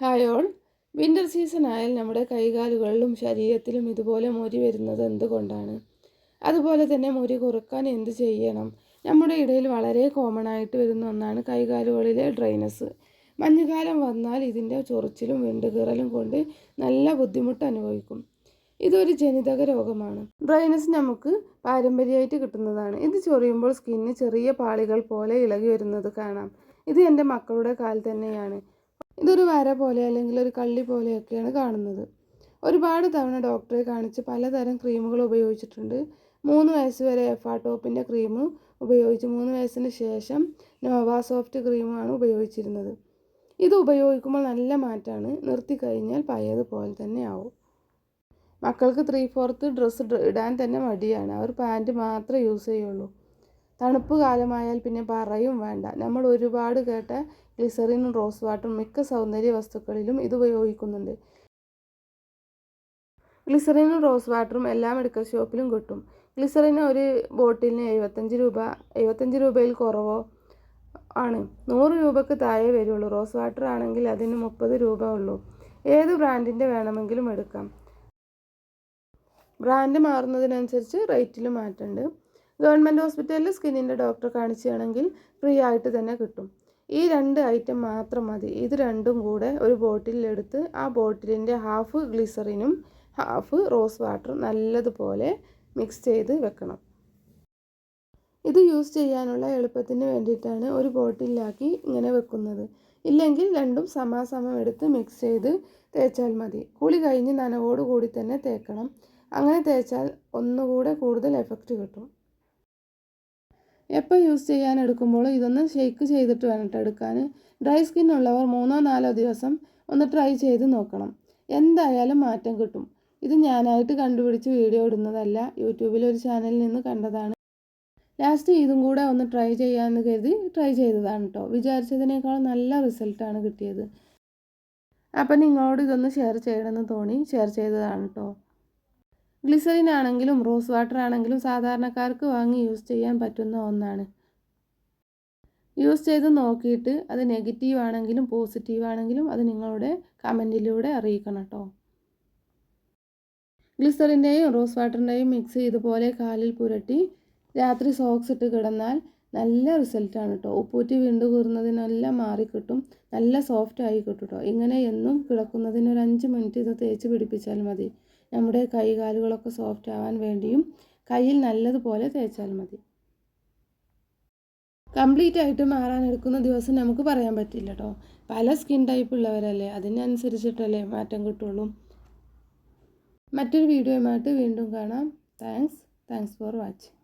Hi all winter season ആയാൽ നമ്മുടെ കൈകാലുകളിലും ശരീരത്തിലും ഇതുപോലെ മുരി വരുന്നത് എന്തുകൊണ്ടാണ്? അതുപോലെ തന്നെ മുരി കുറയ്ക്കാൻ എന്ത് ചെയ്യണം? നമ്മുടെ ഇടയിൽ വളരെ കോമൺ ആയിട്ട് വരുന്ന ഒന്നാണ് കൈകാലുകളിലെ ഡ്രൈനസ് മഞ്ഞുകാലം വന്നാൽ ഇതിന്റെ ചൊറിച്ചിലും വെണ്ടുകീറലും കൊണ്ട് നല്ല ബുദ്ധിമുട്ട് അനുഭവിക്കും. ഇതൊരു ജനിതക രോഗമാണ്. ഡ്രൈനസ് നമുക്ക് പാരമ്പര്യമായിട്ട് കിട്ടുന്നതാണ്. ഇത് ചൊറിയുമ്പോൾ സ്കിന്നിന് ചെറിയ പാളികൾ പോലെ ഇളകി വരുന്നത് കാണാം. ഇത് എന്റെ മക്കളുടെ കാൽ തന്നെയാണ്. ഇതൊരു വര പോലെ അല്ലെങ്കിൽ ഒരു കള്ളി പോലെയൊക്കെയാണ് കാണുന്നത്. ഒരുപാട് തവണ ഡോക്ടറെ കാണിച്ച് പലതരം ക്രീമുകൾ ഉപയോഗിച്ചിട്ടുണ്ട്. മൂന്ന് വയസ്സ് വരെ എഫാ ടോപ്പിന്റെ ക്രീം ഉപയോഗിച്ച് മൂന്ന് വയസ്സിന് ശേഷം നോവാ സോഫ്റ്റ് ക്രീമാണ് ഉപയോഗിച്ചിരുന്നത്. ഇത് ഉപയോഗിക്കുമ്പോൾ നല്ല മാറ്റമാണ്. നിർത്തി കഴിഞ്ഞാൽ പഴയതുപോലെ തന്നെ ആവും. മക്കൾക്ക് ത്രീ ഫോർത്ത് ഡ്രസ്സ് ഇടാൻ തന്നെ മടിയാണ്. അവർ പാന്റ് മാത്രമേ യൂസ് ചെയ്യുള്ളൂ. തണുപ്പ് കാലമായാൽ പിന്നെ പറയും വേണ്ട. നമ്മൾ ഒരുപാട് കേട്ട ഗ്ലിസറിനും റോസ് വാട്ടറും മിക്ക സൗന്ദര്യ വസ്തുക്കളിലും ഇത് ഉപയോഗിക്കുന്നുണ്ട്. ഗ്ലിസറിനും റോസ് വാട്ടറും എല്ലാ മെഡിക്കൽ ഷോപ്പിലും കിട്ടും. ഗ്ലിസറിന് ഒരു ബോട്ടിലിന് എഴുപത്തഞ്ച് രൂപ എഴുപത്തഞ്ച് രൂപയിൽ കുറവോ ആണ്. നൂറ് രൂപക്ക് താഴെ വരുള്ളൂ. റോസ് വാട്ടർ ആണെങ്കിൽ അതിന് മുപ്പത് രൂപ ഉള്ളൂ. ഏത് ബ്രാൻഡിന്റെ വേണമെങ്കിലും എടുക്കാം. ബ്രാൻഡ് മാറുന്നതിനനുസരിച്ച് റേറ്റിലും മാറ്റമുണ്ട് ഗവൺമെന്റ് ഹോസ്പിറ്റലിൽ സ്കിന്നിന്റെ ഡോക്ടറെ കാണിക്കുകയാണെങ്കിൽ ഫ്രീ ആയിട്ട് തന്നെ കിട്ടും. ഈ രണ്ട് ഐറ്റം മാത്രം മതി. ഇത് രണ്ടും കൂടെ ഒരു ബോട്ടിലെടുത്ത് ആ ബോട്ടിലിന്റെ ഹാഫ് ഗ്ലിസറിനും ഹാഫ് റോസ് വാട്ടറും നല്ലതുപോലെ മിക്സ് ചെയ്ത് വെക്കണം. ഇത് യൂസ് ചെയ്യാനുള്ള എളുപ്പത്തിന് വേണ്ടിയിട്ടാണ് ഒരു ബോട്ടിലാക്കി ഇങ്ങനെ വെക്കുന്നത്. ഇല്ലെങ്കിൽ രണ്ടും സമാസമം എടുത്ത് മിക്സ് ചെയ്ത് തേച്ചാൽ മതി. കുളി കഴിഞ്ഞ് നനവോടുകൂടി തന്നെ തേക്കണം. അങ്ങനെ തേച്ചാൽ ഒന്നുകൂടെ കൂടുതൽ എഫക്റ്റ് കിട്ടും. എപ്പോൾ യൂസ് ചെയ്യാൻ എടുക്കുമ്പോൾ ഇതൊന്ന് ഷെയ്ക്ക് ചെയ്തിട്ട് വേണം എടുക്കാൻ ഡ്രൈ സ്കിൻ ഉള്ളവർ മൂന്നോ നാലോ ദിവസം ഒന്ന് ട്രൈ ചെയ്ത് നോക്കണം. എന്തായാലും മാറ്റം കിട്ടും. ഇത് ഞാനായിട്ട് കണ്ടുപിടിച്ച് വീഡിയോ ഇടുന്നതല്ല യൂട്യൂബിൽ ഒരു ചാനലിൽ നിന്ന് കണ്ടതാണ്. ലാസ്റ്റ് ഇതും കൂടെ ഒന്ന് ട്രൈ ചെയ്യാമെന്ന് കരുതി ട്രൈ ചെയ്തതാണ് കേട്ടോ വിചാരിച്ചതിനേക്കാൾ നല്ല റിസൾട്ടാണ് കിട്ടിയത്. അപ്പം നിങ്ങളോട് ഇതൊന്ന് ഷെയർ ചെയ്യണമെന്ന് തോന്നി ഷെയർ ചെയ്തതാണ് കേട്ടോ ഗ്ലിസറിൻ ആണെങ്കിലും റോസ് വാട്ടർ ആണെങ്കിലും സാധാരണക്കാർക്ക് വാങ്ങി യൂസ് ചെയ്യാൻ പറ്റുന്ന ഒന്നാണ്. യൂസ് ചെയ്ത് നോക്കിയിട്ട് അത് നെഗറ്റീവ് ആണെങ്കിലും പോസിറ്റീവ് ആണെങ്കിലും അത് നിങ്ങളുടെ കമന്റിലൂടെ അറിയിക്കണം കേട്ടോ. ഗ്ലിസറിന്റെയും റോസ് വാട്ടറിന്റെയും മിക്സ് ഇതുപോലെ കാലിൽ പുരട്ടി രാത്രി സോക്സ് ഇട്ട് കിടന്നാൽ നല്ല റിസൾട്ടാണ് കേട്ടോ. ഉപ്പൂറ്റി വീണ്ടു കൂറുന്നതിനെല്ലാം മാറിക്കിട്ടും. നല്ല സോഫ്റ്റ് ആയി കിട്ടും കേട്ടോ. ഇങ്ങനെ എന്നും കിടക്കുന്നതിന് ഒരു അഞ്ച് മിനിറ്റ് ഇത് തേച്ച് പിടിപ്പിച്ചാൽ മതി. നമ്മുടെ കൈകാലുകളൊക്കെ സോഫ്റ്റ് ആവാൻ വേണ്ടിയും കയ്യിൽ നല്ലതുപോലെ തേച്ചാൽ മതി. കംപ്ലീറ്റ് ആയിട്ട് മാറാൻ എടുക്കുന്ന ദിവസം നമുക്ക് പറയാൻ പറ്റില്ല കേട്ടോ പല സ്കിൻ ടൈപ്പ് ഉള്ളവരല്ലേ അതിനനുസരിച്ചിട്ടല്ലേ മാറ്റം കിട്ടുള്ളൂ. മറ്റൊരു വീഡിയോയുമായിട്ട് വീണ്ടും കാണാം. Thanks thanks for watching